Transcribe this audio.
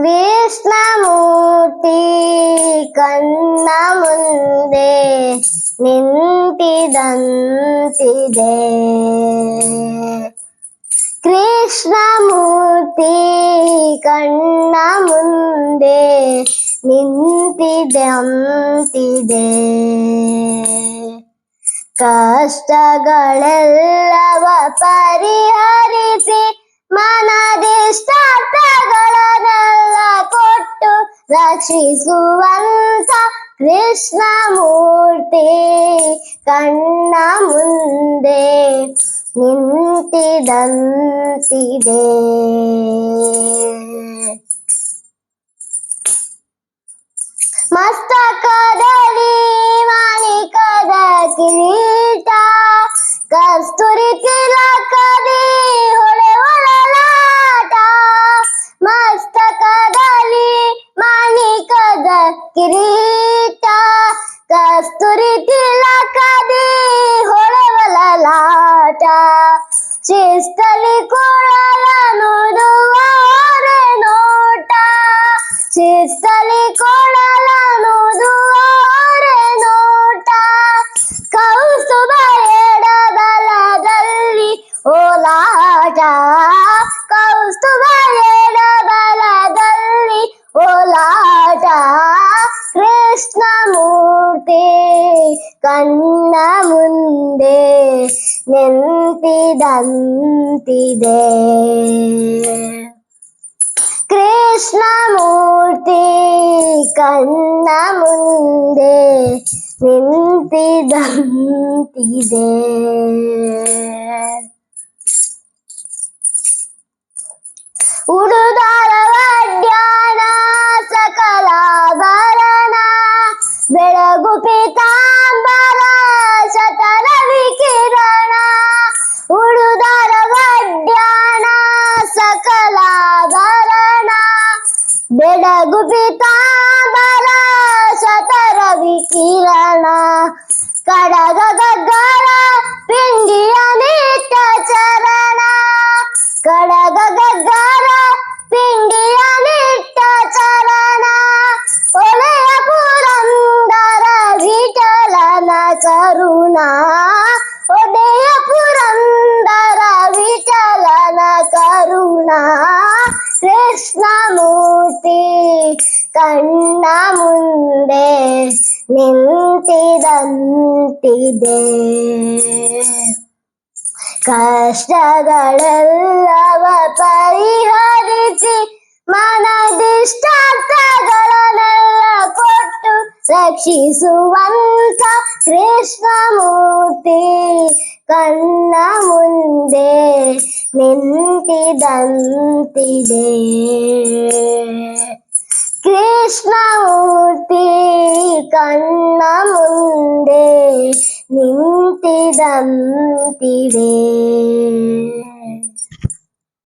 ಕೃಷ್ಣಮೂರ್ತಿ ಕಣ್ಣ ಮುಂದೆ ನಿಂತಿದಂತಿದೆ ಕೃಷ್ಣಮೂರ್ತಿ ಕಣ್ಣ ಮುಂದೆ ನಿಂತಿದಂತಿದೆ ಕಷ್ಟಗಳೆಲ್ಲವ ಪರಿಹರಿಸಿ ಮನ రక్షిసువంత కృష్ణమూర్తి కన్న ముందే ನಿಂತಿದಂತಿದೆ ಕಸ್ತೂರಿ ತಿಲಕದಿ ಹೊಳೆವಲ ಲಾಟ ಶಿಸ್ತಲಿ ಕೊಳಲ ನುಡುವ ನೋಟ ಶಿಸ್ತಲಿ ಕೊಳಲ ನುಡುವ കണ്ണ മുന്തേ നെന്തിതന്തിതേ കൃഷ്ണമൂർത്തി കണ്ണ മുന്തേ നിന്തിതന്തിതേ गोपी तारा सारा विराणा कडा गा पिंडिया पिंड्या नीटा चला कडा गारा पिंडिया नीट चालणार उद्या पुरंदारा विल करु ना ओपरंदारा विल करु ना കൃഷ്ണമൂർത്തി കണ്ണ മുന്തേ നിന്തിരന്തിതേ കഷ്ടകളെല്ലവ പരിഹരിച്ച് മനദിഷ്ടകളെല്ല പൊട്ടു രക്ഷിസുവന്ത കൃഷ്ണമൂർത്തി ಕಣ್ಣ ಮುಂದೆ ನಿಂತಿದಂತಿದೆ ಕೃಷ್ಣಮೂರ್ತಿ ಕಣ್ಣ ಮುಂದೆ ನಿಂತಿದಂತಿದೆ